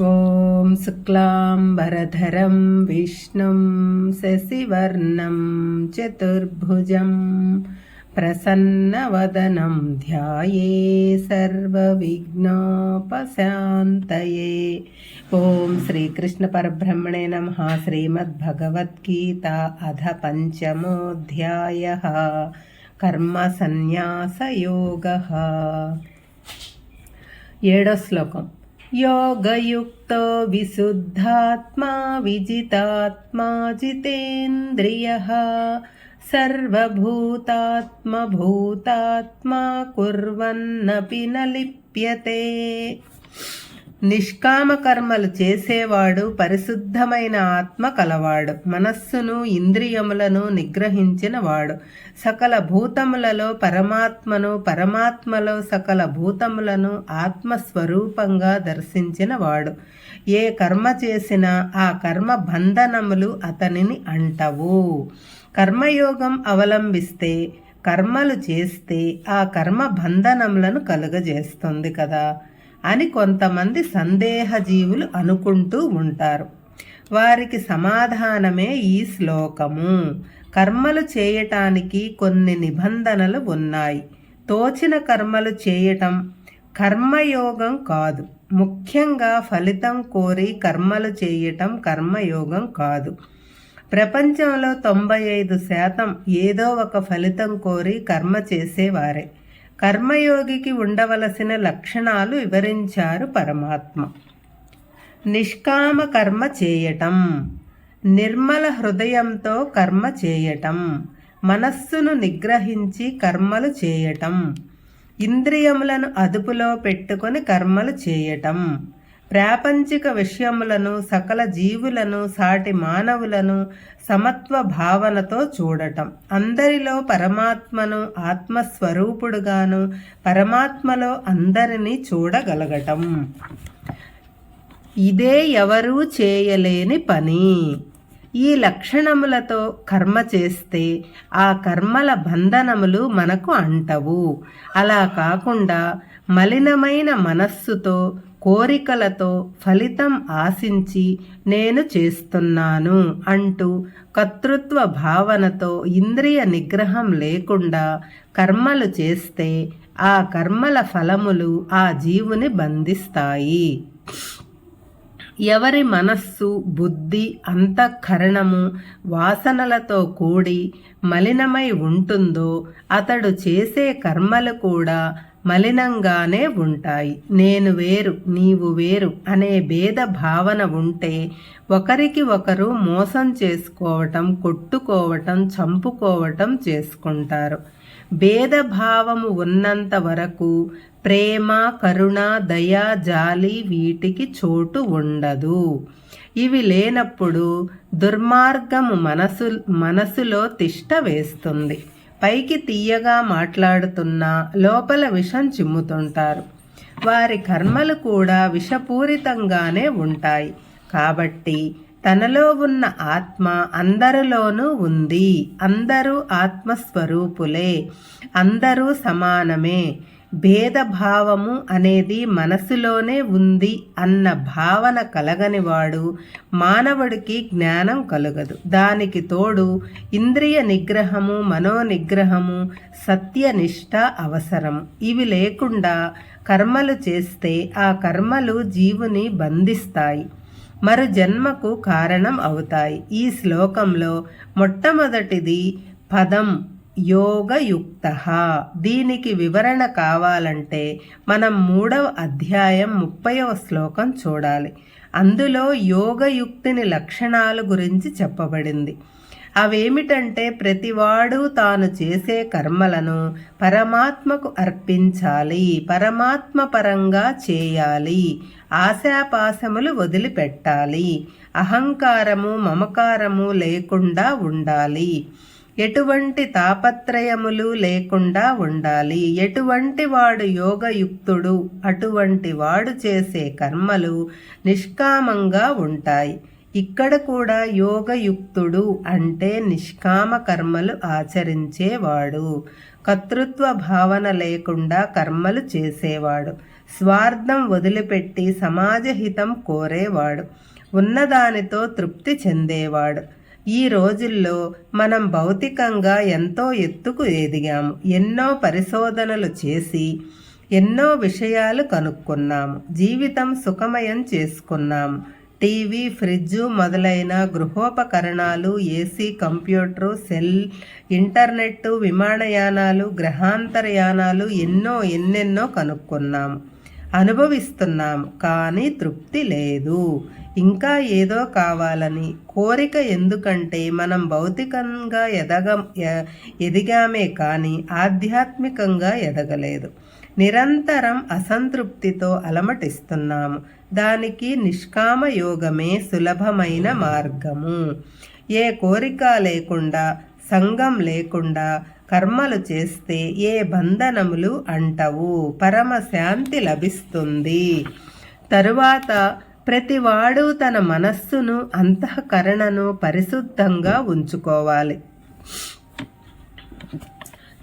ॐ शुक्लाम्बरधरं विष्णुं शशिवर्णं चतुर्भुजं प्रसन्नवदनं ध्याये सर्वविघ्नोपशान्तये। ॐ श्रीकृष्णपरब्रह्मणे नमः, श्रीमद्भगवद्गीता अध पञ्चमोऽध्यायः, कर्मसन्न्यासयोगः। एडो श्लोकम्। योगयुक्त विशुद्धात्मा विजितात्मा जितेन्द्रियः सर्वभूतात्मभूतात्मा कुर्वन्नपि न लिप्यते। నిష్కామ కర్మలు చేసేవాడు పరిశుద్ధమైన ఆత్మ కలవాడు. మనస్సును ఇంద్రియములను నిగ్రహించిన వాడు సకల భూతములలో పరమాత్మను పరమాత్మలో సకల భూతములను ఆత్మస్వరూపంగా దర్శించిన వాడు ఏ కర్మ చేసినా ఆ కర్మ బంధనములు అతనిని అంటవు. కర్మయోగం అవలంబిస్తే కర్మలు చేస్తే ఆ కర్మ బంధనములను కలుగజేస్తుంది కదా. అని కొంతమంది సందేహజీవులు అనుకుంటూ ఉంటారు. వారికి సమాధానమే ఈ శ్లోకము. కర్మలు చేయటానికి కొన్ని నిబంధనలు ఉన్నాయి. తోచిన కర్మలు చేయటం కర్మయోగం కాదు. ముఖ్యంగా ఫలితం కోరి కర్మలు చేయటం కర్మయోగం కాదు. ప్రపంచంలో తొంభై ఐదు శాతం ఏదో ఒక ఫలితం కోరి కర్మ చేసేవారే. కర్మయోగికి ఉండవలసిన లక్షణాలు వివరించారు పరమాత్మ. నిష్కామ కర్మ చేయటం నిర్మల హృదయంతో కర్మ చేయటం మనస్సును నిగ్రహించి కర్మలు చేయటం ఇంద్రియములను అదుపులో పెట్టుకొని కర్మలు చేయటం ప్రాపంచిక విషయములను సకల జీవులను సాటి మానవులను సమత్వ భావనతో చూడటం. అందరిలో పరమాత్మను ఆత్మస్వరూపుడుగాను పరమాత్మలో అందరినీ చూడగలగటం. ఇదే ఎవరూ చేయలేని పని. ఈ లక్షణములతో కర్మ చేస్తే ఆ కర్మల బంధనములు మనకు అంటవు. అలా కాకుండా మలినమైన మనస్సుతో కోరికలతో ఫలితం ఆశించి నేను చేస్తున్నాను అంటూ కర్తృత్వ భావనతో ఇంద్రియ నిగ్రహం లేకుండా కర్మలు చేస్తే ఆ కర్మల ఫలములు ఆ జీవుని బంధిస్తాయి. ఎవరి మనస్సు బుద్ధి అంతఃకరణము వాసనలతో కూడి మలినమై ఉంటుందో అతడు చేసే కర్మలు కూడా మలినంగానే ఉంటాయి. నేను వేరు నీవు వేరు అనే భేద భావన ఉంటే ఒకరికి ఒకరు మోసం చేసుకోవటం కొట్టుకోవటం చంపుకోవటం చేసుకుంటారు. భేదభావము ఉన్నంత వరకు ప్రేమ కరుణ దయ జాలి వీటికి చోటు ఉండదు. ఇవి లేనప్పుడు దుర్మార్గము మనసు మనసులో తిష్ట వేస్తుంది. పైకి తీయగా మాట్లాడుతున్నా లోపల విషం చిమ్ముతుంటారు. వారి కర్మలు కూడా విషపూరితంగానే ఉంటాయి. కాబట్టి తనలో ఉన్న ఆత్మ అందరిలోనూ ఉంది. అందరూ ఆత్మస్వరూపులే. అందరూ సమానమే. భేదభావము అనేది మనసులోనే ఉంది అన్న భావన కలగనివాడు మానవుడికి జ్ఞానం కలగదు. దానికి తోడు ఇంద్రియ నిగ్రహము మనోనిగ్రహము సత్యనిష్ట అవసరం. ఇవి లేకుండా కర్మలు చేస్తే ఆ కర్మలు జీవుని బంధిస్తాయి. మరు జన్మకు కారణం అవుతాయి. ఈ శ్లోకంలో మొట్టమొదటిది పదం యోగయుక్త. దీనికి వివరణ కావాలంటే మనం మూడవ అధ్యాయం ముప్పైవ శ్లోకం చూడాలి. అందులో యోగయుక్తిని లక్షణాల గురించి చెప్పబడింది. అవేమిటంటే ప్రతివాడు తాను చేసే కర్మలను పరమాత్మకు అర్పించాలి పరమాత్మ పరంగా చేయాలి ఆశాపాశములు వదిలిపెట్టాలి అహంకారము మమకారము లేకుండా ఉండాలి. ఎటువంటి తాపత్రయములు లేకుండా ఉండాలి. ఎటువంటి వాడు యోగయుక్తుడు అటువంటి వాడు చేసే కర్మలు నిష్కామంగా ఉంటాయి. ఇక్కడ కూడా యోగయుక్తుడు అంటే నిష్కామ కర్మలు ఆచరించేవాడు. కర్తృత్వ భావన లేకుండా కర్మలు చేసేవాడు. స్వార్థం వదిలిపెట్టి సమాజహితం కోరేవాడు. ఉన్నదానితో తృప్తి చెందేవాడు. ఈ రోజుల్లో మనం భౌతికంగా ఎంతో ఎత్తుకు ఎదిగాము ఎన్నో పరిశోధనలు చేసి ఎన్నో విషయాలు కనుక్కున్నాము జీవితం సుఖమయం చేసుకున్నాము టీవీ ఫ్రిడ్జ్ మొదలైన గృహోపకరణాలు ఏసీ కంప్యూటరు సెల్ ఇంటర్నెట్ విమానయానాలు గ్రహాంతరయానాలు ఎన్నో ఎన్నెన్నో కనుక్కున్నాము అనుభవిస్తున్నాము కానీ తృప్తి లేదు. ఇంకా ఏదో కావాలని కోరిక ఎందుకంటే మనం భౌతికంగా ఎదగ ఎ- ఎదిగామే కానీ ఆధ్యాత్మికంగా ఎదగలేదు. నిరంతరం అసంతృప్తితో అలమటిస్తున్నాము. దానికి నిష్కామ యోగమే సులభమైన మార్గము. ఏ కోరిక లేకుండా సంఘం లేకుండా కర్మలు చేస్తే ఏ బంధనములు అంటవు. పరమశాంతి లభిస్తుంది. తరువాత ప్రతివాడు తన మనస్సును అంతఃకరణను పరిశుద్ధంగా ఉంచుకోవాలి.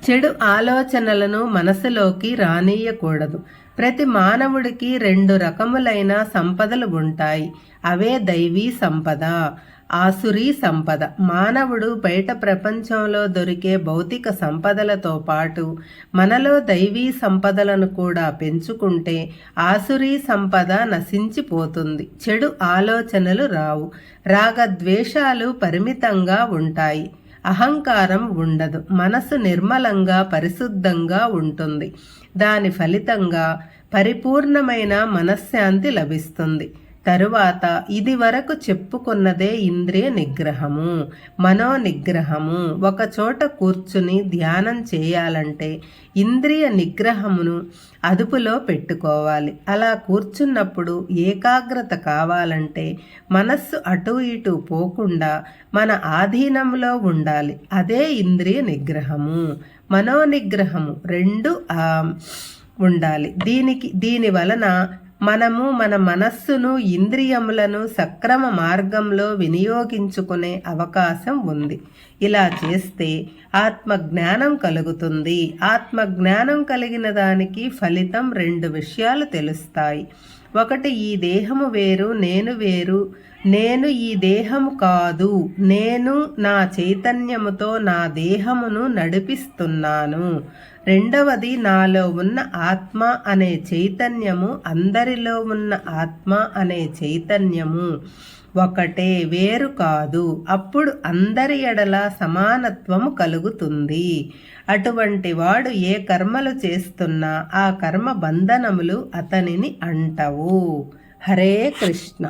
చెడు ఆలోచనలను మనసులోకి రానియకూడదు ప్రతి మానవుడికి రెండు రకములైన సంపదలు ఉంటాయి. అవే దైవీ సంపద. ఆసురీ సంపద. మానవుడు బయట ప్రపంచంలో దొరికే భౌతిక సంపదలతో పాటు మనలో దైవీ సంపదలను కూడా పెంచుకుంటే ఆసురీ సంపద నశించిపోతుంది. చెడు ఆలోచనలు రావు. రాగద్వేషాలు పరిమితంగా ఉంటాయి. అహంకారం ఉండదు. మనసు నిర్మలంగా పరిశుద్ధంగా ఉంటుంది. దాని ఫలితంగా పరిపూర్ణమైన మనశ్శాంతి లభిస్తుంది. తరువాత ఇది వరకు చెప్పుకున్నదే ఇంద్రియ నిగ్రహము మనో నిగ్రహము ఒక చోట కూర్చుని ధ్యానం చేయాలంటే ఇంద్రియ నిగ్రహమును అదుపులో పెట్టుకోవాలి. అలా కూర్చున్నప్పుడు ఏకాగ్రత కావాలంటే మనస్సు అటు ఇటు పోకుండా మన ఆధీనంలో ఉండాలి. అదే ఇంద్రియ నిగ్రహము. మనో నిగ్రహము రెండు ఉండాలి. దీనికి దీని వలన మనము మన మనస్సును ఇంద్రియములను సక్రమ మార్గంలో వినియోగించుకునే అవకాశం ఉంది. ఇలా చేస్తే ఆత్మజ్ఞానం కలుగుతుంది. ఆత్మజ్ఞానం కలిగిన దానికి ఫలితం రెండు విషయాలు తెలుస్తాయి. ఒకటి ఈ దేహము వేరు నేను వేరు. నేను ఈ దేహము కాదు. నేను నా చైతన్యముతో నా దేహమును నడిపిస్తున్నాను. రెండవది నాలో ఉన్న ఆత్మ అనే చైతన్యము అందరిలో ఉన్న ఆత్మ అనే చైతన్యము. ఒకటే వేరు కాదు. అప్పుడు అందరి ఎడల సమానత్వము కలుగుతుంది. అటువంటి వాడు ఏ కర్మలు చేస్తున్నా ఆ కర్మ బంధనములు అతనిని అంటవు. హరే కృష్ణ.